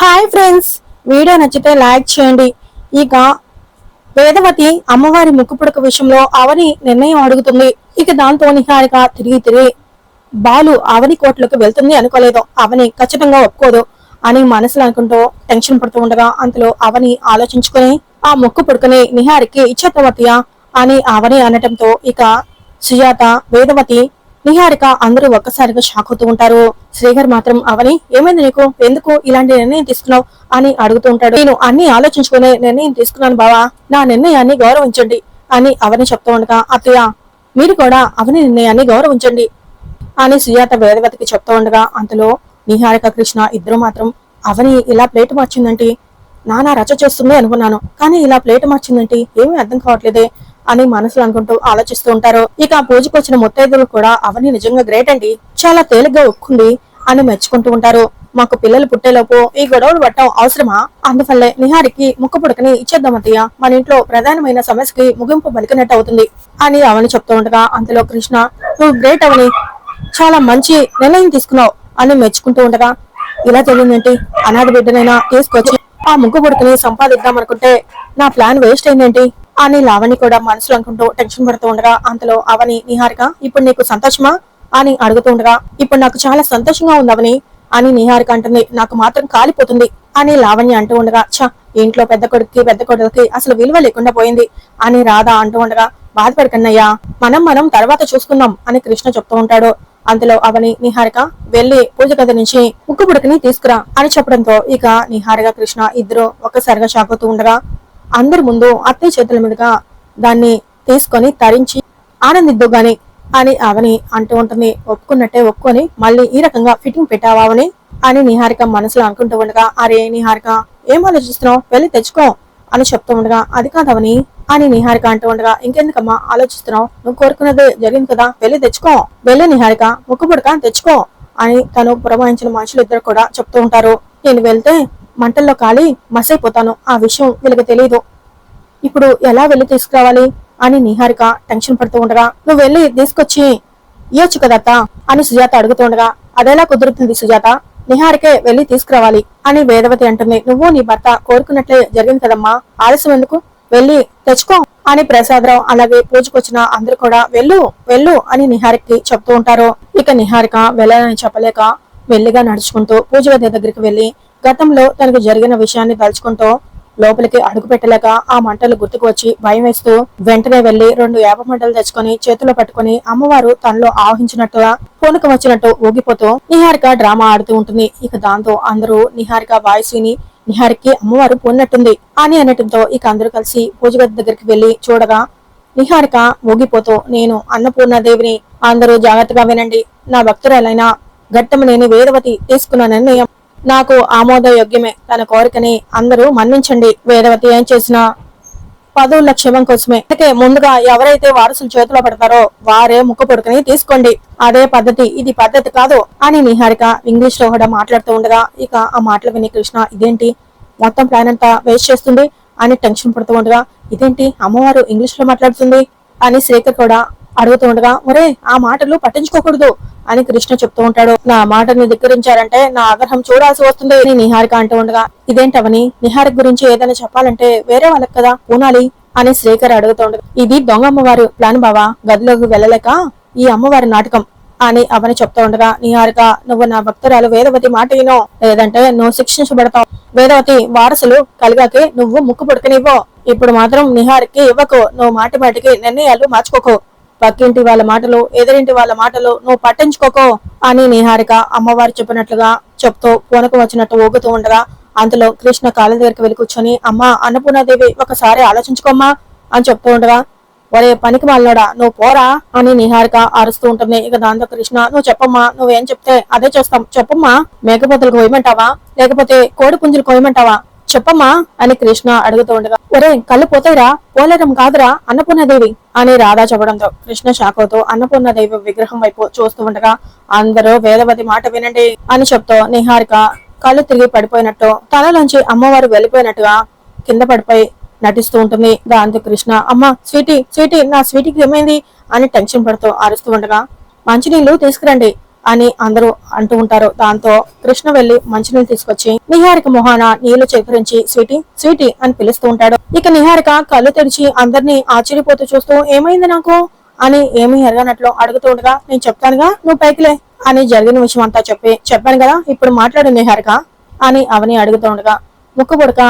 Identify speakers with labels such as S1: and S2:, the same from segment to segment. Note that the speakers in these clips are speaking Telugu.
S1: Hi friends. వీడియో నచ్చితే లైక్ చేయండి. ఇక వేదవతి అమ్మవారి ముక్కు పుడక విషయంలో అవని నిర్ణయం అడుగుతుంది. ఇక దాంతో నిహారిక తిరిగి తిరిగి బాలు అవని కోర్టులోకి వెళ్తుంది అనుకోలేదు. అవని ఖచ్చితంగా ఒప్పుకోదు అని మనసులో అనుకుంటూ టెన్షన్ పడుతూ ఉండగా అంతలో అవని ఆలోచించుకుని ఆ ముక్కు పుడుకుని నిహారికి ఇచ్చేతవతియా అని అవని అనటంతో ఇక సుజాత వేదవతి నిహారిక అందరూ ఒక్కసారిగా షాక్ అవుతూ ఉంటారు. శ్రీహర్ మాత్రం అవని ఏమైంది నీకు? ఎందుకు ఇలాంటి నిర్ణయం తీసుకున్నావు అని అడుగుతూ ఉంటాడు. నేను అన్ని ఆలోచించుకునే నిర్ణయం తీసుకున్నాను బావా. నా నిర్ణయాన్ని గౌరవించండి అని అవని చెప్తూ ఉండగా అత్తయ్య మీరు కూడా అవని నిర్ణయాన్ని గౌరవించండి అని సుజాత వేదవతికి చెప్తూ ఉండగా అంతలో నిహారిక కృష్ణ ఇద్దరు మాత్రం అవని ఇలా ప్లేట్ మార్చిందంటే నానా రచ చేస్తుంది అనుకున్నాను. కానీ ఇలా ప్లేట్ మార్చిందంటే ఏమీ అర్థం కావట్లేదే. అని మనసులు అనుకుంటూ ఆలోచిస్తూ ఉంటారు. ఇక ఆ పూజకు వచ్చిన ముత్తైదులు కూడా అవని నిజంగా గ్రేట్ అండి. చాలా తేలిగ్గా ఒక్కుంది అని మెచ్చుకుంటూ ఉంటారు. మాకు పిల్లలు పుట్టేలోపు ఈ గొడవలు పట్టడం అవసరమా? అందువల్లే నిహారికి ముక్కు పుడకని ఇచ్చేద్దాం అత్తయ్య మన ఇంట్లో ప్రధానమైన సమస్యకి ముగింపు పలికినట్టు అవుతుంది అని అవని చెప్తూ ఉండగా అంతలో కృష్ణ నువ్వు గ్రేట్ అవని చాలా మంచి నిర్ణయం తీసుకున్నావు అని మెచ్చుకుంటూ ఉండగా ఇలా తెలియదేంటి అనాథ బిడ్డనైనా తీసుకొచ్చి ఆ ముగ్గు పుడకని సంపాదిద్దాం అనుకుంటే నా ప్లాన్ వేస్ట్ అయిందేంటి? అని లావణి కూడా మనసులో అనుకుంటూ టెన్షన్ పడుతూ ఉండగా అంతలో అవని నిహారిక ఇప్పుడు నీకు సంతోషమా? అని అడుగుతూ ఉండగా ఇప్పుడు నాకు చాలా సంతోషంగా ఉంది అవని అని నిహారిక అంటుంది నాకు మాత్రం కాలిపోతుంది అని లావణ్య అంటూ ఉండగా చ ఇంట్లో పెద్ద కొడుక్కి పెద్ద కొడుకుకి అసలు విలువ లేకుండా పోయింది అని రాధ అంటూ ఉండగా బాధపడకన్నయ్యా మనం మనం తర్వాత చూసుకుందాం అని కృష్ణ చెప్తూ ఉంటాడు. అందులో అవని నిహారిక వెళ్ళి పూజ గది నుంచి ముక్కు పుడకని తీసుకురా అని చెప్పడంతో ఇక నిహారిక కృష్ణ ఇద్దరు ఒక్కసారిగా షాక్ అవుతూ ఉండగా అందరి ముందు అత్తయ్య చేతుల మీదుగా దాన్ని తీసుకొని తరించి ఆనందిద్దుగాని అని అవని అంటూ ఉంటుంది. ఒప్పుకున్నట్టే ఒప్పుకొని మళ్ళీ ఈ రకంగా ఫిట్టింగ్ పెట్టావా అవని అని నిహారిక మనసులో అనుకుంటూ ఉండగా అరే నిహారిక ఏం ఆలోచిస్తున్నావు? వెళ్ళి తెచ్చుకో అని చెప్తూ ఉండగా అది కాదవని అని నిహారిక అంటూ ఉండగా ఇంకెందుకమ్మా ఆలోచిస్తున్నావు? నువ్వు కోరుకున్నదే జరిగింది కదా వెళ్ళి తెచ్చుకో. వెళ్ళి నిహారిక ముక్కు పుడక తెచ్చుకో అని తను పురమాయించిన మనుషులు ఇద్దరు కూడా చెప్తూ ఉంటారు. నేను వెళ్తే మంటల్లో కాలి మసైపోతాను. ఆ విషయం వీళ్ళకి తెలియదు ఇప్పుడు ఎలా వెళ్ళి తీసుకురావాలి? అని నిహారిక టెన్షన్ పడుతూ ఉండగా నువ్వు వెళ్ళి తీసుకొచ్చి ఇయ్యొచ్చు కదత్తా అని సుజాత అడుగుతుండగా అదెలా కుదురుతుంది సుజాత? నిహారికే వెళ్ళి తీసుకురావాలి. అని వేదవతి అంటుంది నువ్వు నీ భర్త కోరుకున్నట్లే జరిగింది కదమ్మా. ఆలస్యం ఎందుకు? వెళ్ళి తెచ్చుకో. అని ప్రసాదరావు అలాగే పూజకొచ్చిన అందరు కూడా వెళ్ళు వెళ్ళు అని నిహారికకి చెప్తూ ఉంటారు. ఇక నిహారిక వెళ్ళాలని చెప్పలేక వెళ్ళిగా నడుచుకుంటూ పూజ గది దగ్గరికి వెళ్ళి గతంలో తనకు జరిగిన విషయాన్ని తలుచుకుంటూ లోపలికి అడుగు పెట్టలేక ఆ మంటలు గుర్తుకు వచ్చి భయం వేస్తూ వెంటనే వెళ్ళి రెండు వేప మంటలు తెచ్చుకొని చేతిలో పట్టుకొని అమ్మవారు తనలో ఆవహించినట్టుగా పూనక వచ్చినట్టు ఊగిపోతూ నిహారిక డ్రామా ఆడుతూ ఉంటుంది. ఇక దాంతో అందరూ నిహారిక వాయిస్ విని నిహారికి అమ్మవారు పూనట్టుంది. అని అనటంతో ఇక అందరూ కలిసి పూజగది దగ్గరికి వెళ్ళి చూడగా నిహారిక ఊగిపోతూ నేను అన్నపూర్ణదేవిని అందరూ జాగ్రత్తగా వినండి. నా భక్తురాలైన ఘట్టమనేని వేదవతి తీసుకున్న నిర్ణయం నాకు ఆమోదయోగ్యమే తన కోరికని అందరూ మన్నించండి. వేదవతి ఏం చేసినా పదవుల క్షేమం కోసమే. అందుకే ముందుగా ఎవరైతే వారసులు చేతిలో పెడతారో వారే ముక్కు పొడుకుని తీసుకోండి. అదే పద్ధతి ఇది పద్ధతి కాదు అని నిహారిక ఇంగ్లీష్లో కూడా మాట్లాడుతూ ఉండగా ఇక ఆ మాటలు విని కృష్ణ ఇదేంటి? మొత్తం ప్లాన్ అంతా వేస్ట్ చేస్తుంది? అని టెన్షన్ పడుతూ ఉండగా ఇదేంటి? అమ్మవారు ఇంగ్లీష్లో మాట్లాడుతుంది? అని శ్రీకర్ కూడా అడుగుతూ ఉండగా ఒరే ఆ మాటలు పట్టించుకోకూడదు అని కృష్ణ చెప్తూ ఉంటాడు. నా మాటని ధిక్కరించారంటే నా ఆగ్రహం చూడాల్సి వస్తుంది అని నిహారిక అంటూ ఉండగా ఇదేంటవని? నిహారిక గురించి ఏదైనా చెప్పాలంటే వేరే వాళ్ళకి కదా పూనాలి అని శ్రీకర్ అడుగుతూ ఉండగా ఇది దొంగ అమ్మవారు ప్లాన్ బావా? గదిలోకి వెళ్ళలేక ఈ అమ్మవారి నాటకం అని అవని చెప్తూ ఉండగా నిహారిక నువ్వు నా భక్తురాలు వేదవతి మాట వినో. లేదంటే నువ్వు శిక్షించబడతావు. వేదవతి వారసులు కలిగాకే నువ్వు ముక్కు పుడకనివ్వు. ఇప్పుడు మాత్రం నిహారికి ఇవ్వకు. నువ్వు మాటి మాటికి నిర్ణయాలు మార్చుకోకు. పక్కింటి వాళ్ళ మాటలు ఎదురింటి వాళ్ళ మాటలు నువ్వు పట్టించుకోకో అని నిహారిక అమ్మవారు చెప్పినట్లుగా చెప్తూ పూనకు వచ్చినట్టు ఊగుతూ ఉండగా అంతలో కృష్ణ కాళ్ళ దగ్గరికి వెళ్ళి కూర్చొని అమ్మ అన్నపూర్ణాదేవి ఒకసారి ఆలోచించుకోమ్మా అని చెప్తూ ఉండగా ఒరే పనికి మాలినోడా నువ్వు పోరా అని నిహారిక అరుస్తూ ఉంటుంది. ఇక దాంతో కృష్ణ నువ్వు చెప్పమ్మా నువ్వేం చెప్తే అదే చేస్తాం చెప్పమ్మా. మేకపోతులు కోయమంటావా? లేకపోతే కోడి పుంజులు కోయమంటావా? చెప్పమ్మా అని కృష్ణ అడుగుతూ ఉండగా ఒరే కళ్ళు పోతాయిరా పోలేరం కాదురా అన్నపూర్ణదేవి అని రాధా చెప్పడంతో కృష్ణ శాఖతో అన్నపూర్ణదేవి విగ్రహం వైపు చూస్తూ ఉండగా అందరూ వేదవతి మాట వినండి అని చెప్తూ నిహారిక కళ్ళు తిరిగి పడిపోయినట్టు తనలోంచి అమ్మవారు వెళ్ళిపోయినట్టుగా కింద పడిపోయి నటిస్తూ ఉంటుంది. దాంతో కృష్ణ అమ్మ స్వీటీ స్వీటీ నా స్వీటీకి ఏమైంది? అని టెన్షన్ పడుతూ అరుస్తూ ఉండగా మంచినీళ్ళు తీసుకురండి అని అందరూ అంటూ ఉంటారు. దాంతో కృష్ణ వెళ్ళి మంచినీళ్ళు తీసుకొచ్చి నిహారిక మొహాన నీళ్ళు చేకరించి స్వీటీ స్వీటీ అని పిలుస్తూ ఉంటాడు. ఇక నిహారిక కళ్ళు తెరిచి అందరినీ ఆశ్చర్యపోతూ చూస్తూ ఏమైంది నాకు? అని ఏమీ ఎరగనట్లు అడుగుతూ ఉండగా నేను చెప్తానుగా నువ్వు పైకిలే అని జరిగిన విషయం అంతా చెప్పి చెప్పాను కదా ఇప్పుడు మాట్లాడు నిహారిక అని అవని అడుగుతూ ఉండగా ముక్కు పుడక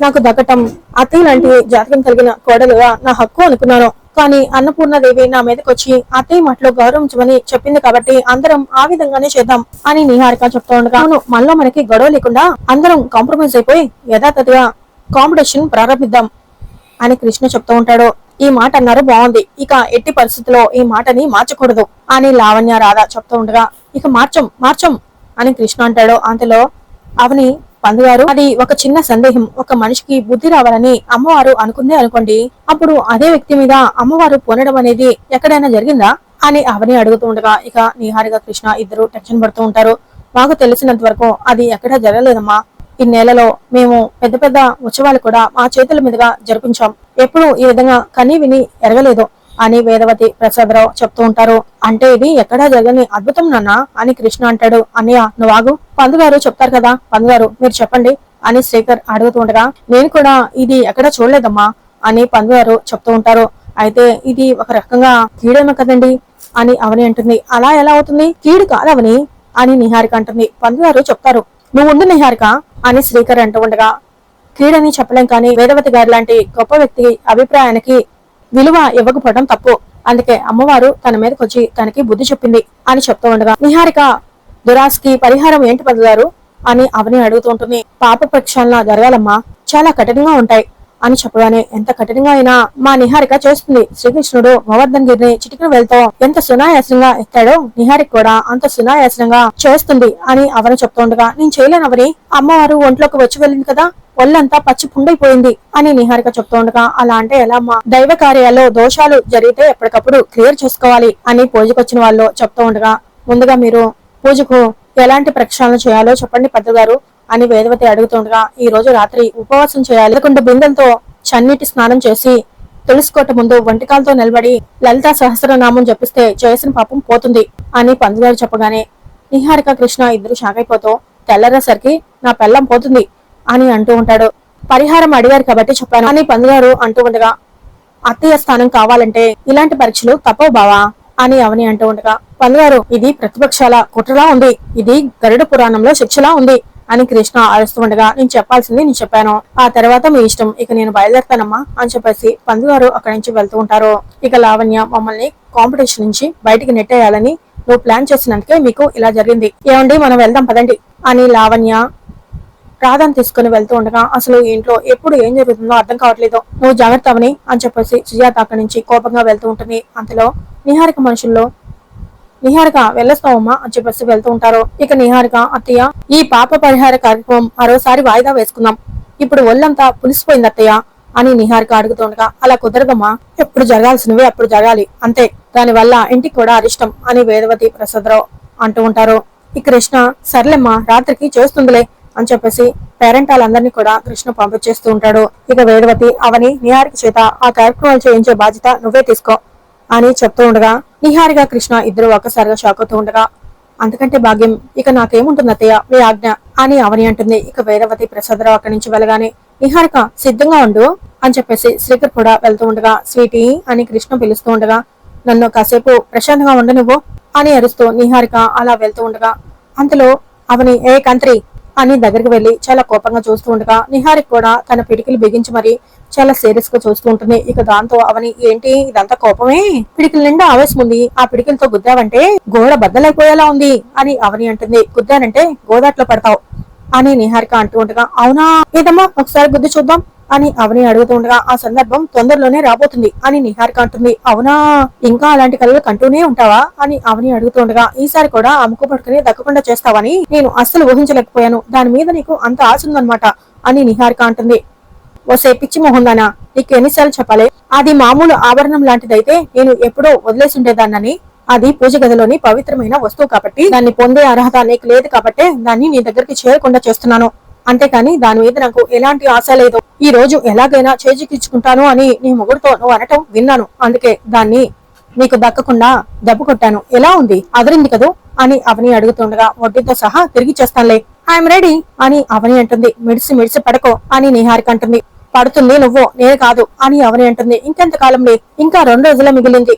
S1: నాకు దక్కటం అత్తయ్య లాంటి జాతకం కలిగిన కోడలుగా నా హక్కు అనుకున్నాను. కానీ అన్నపూర్ణదేవి నా మీదకి వచ్చి అత్తయ్య మాటలో గౌరవించమని చెప్పింది కాబట్టి అందరం ఆ విధంగానే చేద్దాం అని నిహారిక చెప్తూ ఉండగా అవును మనలో మనకి గొడవ లేకుండా అందరం కాంప్రమైజ్ అయిపోయి యథాతథిగా కాంపిటీషన్ ప్రారంభిద్దాం అని కృష్ణ చెప్తూ ఉంటాడు. ఈ మాట అన్నారు బాగుంది. ఇక ఎట్టి పరిస్థితిలో ఈ మాటని మార్చకూడదు అని లావణ్య రాధ చెప్తూ ఉండగా ఇక మార్చం మార్చం అని కృష్ణ అంటాడు. అంతలో అవని పందుగారు అది ఒక చిన్న సందేహం. ఒక మనిషికి బుద్ధి రావాలని అమ్మవారు అనుకుందే అనుకోండి. అప్పుడు అదే వ్యక్తి మీద అమ్మవారు పోనడం అనేది ఎక్కడైనా జరిగిందా? అని అవని అడుగుతూ ఉండగా ఇక నిహారిక కృష్ణ ఇద్దరు టెన్షన్ పడుతూ ఉంటారు. మాకు తెలిసినంత వరకు అది ఎక్కడా జరగలేదమ్మా. ఈ నెలలో మేము పెద్ద పెద్ద ఉత్సవాలు కూడా మా చేతుల మీదుగా జరిపించాం. ఎప్పుడు ఈ విధంగా కనీ విని ఎరగలేదు. అని వేదవతి ప్రసాదరావు చెప్తూ ఉంటారు. అంటే ఇది ఎక్కడా జరగని అద్భుతం నాన్న అని కృష్ణ అంటాడు. అన్నయ్య నువ్వు పందుగారు చెప్తారు కదా. పందుగారు మీరు చెప్పండి అని శ్రీకర్ అడుగుతూ ఉండగా నేను కూడా ఇది ఎక్కడా చూడలేదమ్మా అని పందుగారు చెప్తూ ఉంటారు. అయితే ఇది ఒక రకంగా కీడేమో కదండి అని అవని అంటుంది. అలా ఎలా అవుతుంది? కీడు కాదవని అని నిహారిక అంటుంది. పందుగారు చెప్తారు. నువ్వు ఉండు నిహారిక అని శ్రీకర్ అంటూ ఉండగా కీడని చెప్పలేం కానీ వేదవతి గారి లాంటి గొప్ప వ్యక్తి అభిప్రాయానికి విలువ ఇవ్వకపోవడం తప్పు. అందుకే అమ్మవారు తన మీదకి వచ్చి తనకి బుద్ధి చెప్పింది అని చెప్తూ ఉండగా నిహారిక దురాస్కి పరిహారం ఏంటి పొందుతారు అని అవని అడుగుతూ ఉంటుంది. పాప ప్రక్షాళన జరగాలమ్మా చాలా కఠినంగా ఉంటాయి అని చెప్పగానే ఎంత కఠినంగా అయినా మా నిహారిక చేస్తుంది. శ్రీకృష్ణుడు గోవర్ధన్ గిరిని చిటికిన వెళ్తూ ఎంత సునాయాసంగా ఎత్తాడో నిహారిక కూడా అంత సునాయాసంగా చేస్తుంది అని అవని చెప్తూ ఉండగా నేను చేయలేనవని అమ్మవారు ఒంట్లోకి వచ్చి వెళ్ళింది కదా ఒళ్ళంతా పచ్చి పుండైపోయింది అని నిహారిక చెప్తూ ఉండగా అలా అంటే ఎలా మా దైవ కార్యాల్లో దోషాలు జరిగితే ఎప్పటికప్పుడు క్లియర్ చేసుకోవాలి అని పూజకొచ్చిన వాళ్ళు చెప్తూ ఉండగా ముందుగా మీరు పూజకు ఎలాంటి ప్రక్షాళన చేయాలో చెప్పండి పెద్దగారు అని వేదవతి అడుగుతుండగా ఈ రోజు రాత్రి ఉపవాసం చేయాలి. లేకుంటే బిందెలతో చన్నీటి స్నానం చేసి తులసికోట ముందు వంటకాలతో నిలబడి లలితా సహస్రనామం జపిస్తే చేసిన పాపం పోతుంది అని పందుగారు చెప్పగానే నిహారిక కృష్ణ ఇద్దరు షాక్ అయిపోతూ తెల్లరేసరికి నా పెళ్ళం పోతుంది. అని అంటూ ఉంటాడు. పరిహారం అడిగారు కాబట్టి చెప్పాను. అని పందుగారు అంటూ ఉండగా అత్తయ్య స్థానం కావాలంటే ఇలాంటి పరీక్షలు తప్పవు బావా అని అవని అంటూ ఉండగా పందుగారు ఇది ప్రతిపక్షాల కుట్రలా ఉంది. ఇది గరుడ పురాణంలో శిక్షలా ఉంది అని కృష్ణ అరుస్తూ ఉండగా నేను చెప్పాల్సింది నేను చెప్పాను. ఆ తర్వాత మీ ఇష్టం. ఇక నేను బయలుదేరుతానమ్మా అని చెప్పేసి పందుగారు అక్కడి నుంచి వెళ్తూ ఉంటారు. ఇక లావణ్య మమ్మల్ని కాంపిటీషన్ నుంచి బయటికి నెట్టేయాలని నువ్వు ప్లాన్ చేసినందుకే మీకు ఇలా జరిగింది. ఏమండి మనం వెళ్దాం పదండి అని లావణ్య రాధాని తీసుకుని వెళ్తూ ఉండగా అసలు ఇంట్లో ఎప్పుడు ఏం జరుగుతుందో అర్థం కావట్లేదు. నువ్వు జాగ్రత్త అవని అని చెప్పేసి సుజాత అక్కడి నుంచి కోపంగా వెళ్తూ ఉంటుంది. అంతలో నిహారిక మనుషుల్లో నిహారిక వెళ్ళొస్తావమ్మా అని చెప్పేసి వెళ్తూ ఉంటారు. ఇక నిహారిక అత్తయ్య ఈ పాప పరిహార కార్యక్రమం మరోసారి వాయిదా వేసుకుందాం. ఇప్పుడు ఒళ్ళంతా పులిసిపోయింది అత్తయ్య అని నిహారిక అడుగుతుండగా అలా కుదరదమ్మా. ఎప్పుడు జరగాల్సినవి అప్పుడు జరగాలి. అంతే. దాని వల్ల ఇంటికి కూడా అరిష్టం అని వేదవతి ప్రసాదరావు అంటూ ఉంటారు. ఈ కృష్ణ సర్లేమ్మా రాత్రికి చేస్తుందిలే. అని చెప్పేసి పేరెంట్ వాళ్ళందరినీ కూడా కృష్ణ పంపించేస్తూ ఉంటాడు. ఇక వేదవతి అవని నిహారిక చేత ఆ కార్యక్రమాలు చేయించే బాధ్యత నువ్వే తీసుకో అని చెప్తూ ఉండగా నిహారిక కృష్ణ ఇద్దరు ఒక్కసారిగా షాక్ అవుతూ ఉండగా అంతకంటే భాగ్యం ఇక నాకేముంటుంది అత్తయ్య? మీ ఆజ్ఞ అని అవని అంటుంది. ఇక వేదవతి ప్రసాదరావు అక్కడి నుంచి వెళ్ళగానే నిహారిక సిద్ధంగా ఉండు అని చెప్పేసి శ్రీకర్ కూడా వెళ్తూ ఉండగా స్వీటీ అని కృష్ణ పిలుస్తూ ఉండగా నన్ను కాసేపు ప్రశాంతంగా ఉండనివ్వు అని అరుస్తూ నిహారిక అలా వెళ్తూ ఉండగా అంతలో అవని ఏ కంత్రి అని దగ్గరికి వెళ్ళి చాలా కోపంగా చూస్తూ ఉండగా నిహారిక కూడా తన పిడికిలు బిగించి మరి చాలా సీరియస్గా చూస్తూ ఉంటుంది. ఇక దాంతో అవని ఏంటి? ఇదంతా కోపమే? పిడికిల నిండా ఆవేశం ఉంది. ఆ పిడికిలతో గుద్దావంటే గోడ బద్దలైపోయేలా ఉంది అని అవని అంటుంది. గుద్దానంటే గోదాట్లో పడతావు. అని నిహారిక అంటూ ఉండగా అవునా? ఏదమ్మా? ఒకసారి బుద్ధి చూద్దాం అని అవని అడుగుతూ ఉండగా ఆ సందర్భం తొందరలోనే రాబోతుంది అని నిహారిక అంటుంది. అవునా? ఇంకా అలాంటి కళలు కంటూనే ఉంటావా? అని అవని అడుగుతూ ఉండగా ఈసారి కూడా ఆ ముక్కు పట్టుకుని దక్కకుండా చేస్తావని నేను అస్సలు ఊహించలేకపోయాను. దాని మీద నీకు అంత ఆశ ఉందన్నమాట అని నిహారిక అంటుంది. ఓసే పిచ్చి మొహందానా నీకు ఎన్నిసార్లు చెప్పాలి? అది మామూలు ఆభరణం లాంటిదైతే నేను ఎప్పుడో వదిలేసి ఉండేదాన్నని అది పూజ గదిలోని పవిత్రమైన వస్తువు కాబట్టి దాన్ని పొందే అర్హత నీకు లేదు కాబట్టి దాన్ని నీ దగ్గరికి చేరకుండా చేస్తున్నాను. అంతేకాని దాని మీద నాకు ఎలాంటి ఆశ లేదు. ఈ రోజు ఎలాగైనా చేజిక్కించుకుంటాను అని నీ మొగుడుతో నువ్వు అనటం విన్నాను. అందుకే దాన్ని నీకు దక్కకుండా దెబ్బ కొట్టాను. ఎలా ఉంది? అదిరింది కదూ? అని అవని అడుగుతుండగా వడ్డీతో సహా తిరిగి చేస్తానులే. ఐఎమ్ రెడీ అని అవని అంటుంది. మిడిసి మిడిసి పడకో అని నిహారిక అంటుంది. పడుతుంది నువ్వు నేను కాదు అని అవని అంటుంది. ఇంకెంత కాలంలే ఇంకా రెండు రోజులే మిగిలింది.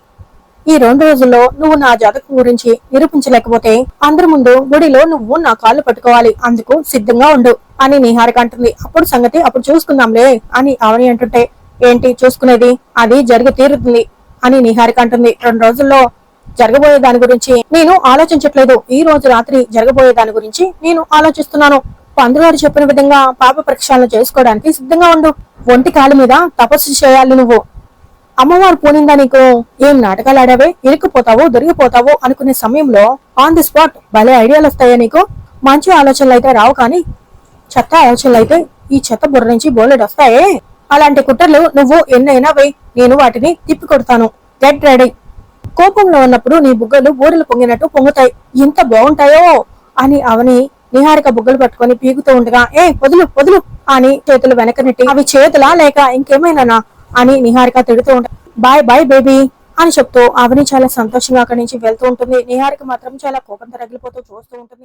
S1: ఈ రెండు రోజుల్లో నువ్వు నా జాతకం గురించి నిరూపించలేకపోతే అందరి ముందు గుడిలో నువ్వు నా కాళ్ళు పట్టుకోవాలి. అందుకు సిద్ధంగా ఉండు అని నిహారిక అంటుంది. అప్పుడు సంగతి అప్పుడు చూసుకుందాంలే అని అవని అంటుంటే ఏంటి చూసుకునేది? అది జరిగి తీరుతుంది అని నిహారిక అంటుంది. రెండు రోజుల్లో జరగబోయే దాని గురించి నేను ఆలోచించట్లేదు. ఈ రోజు రాత్రి జరగబోయే దాని గురించి నేను ఆలోచిస్తున్నాను. పందుగారు చెప్పిన విధంగా పాప ప్రక్షాళన చేసుకోవడానికి సిద్ధంగా ఉండు. ఒంటి కాలు మీద తపస్సు చేయాలి నువ్వు. అమ్మవారు పోనిందా నీకు? ఏం నాటకాలు ఆడావే? ఇరుక్కుపోతావు దొరికిపోతావు అనుకునే సమయంలో ఆన్ ది స్పాట్ భలే ఐడియాలు వస్తాయా నీకు? మంచి ఆలోచనలు అయితే రావు కానీ చెత్త ఆలోచనలు అయితే ఈ చెత్త బుర్ర నుంచి బోలెడు వస్తాయే. అలాంటి కుట్రలు నువ్వు ఎన్నైనా వే నేను వాటిని తిప్పి కొడతాను. గెట్ రెడీ కోపంలో ఉన్నప్పుడు నీ బుగ్గలు బూరెలు పొంగినట్టు పొంగుతాయి. ఎంత బాగుంటాయో? అని అవని నిహారిక బుగ్గలు పట్టుకొని పీకుతూ ఉండగా ఏ వదులు వదులు అని చేతులు వెనక నెట్టి అవి చేతులా లేక ఇంకేమైనానా? అని నిహారిక తిడుతూ ఉంటా బాయ్ బాయ్ బేబీ అని చెప్తూ అవని చాలా సంతోషంగా అక్కడి నుంచి వెళ్తూ ఉంటుంది. నిహారిక మాత్రం చాలా కోపంతో రగిలిపోతూ చూస్తూ ఉంటుంది.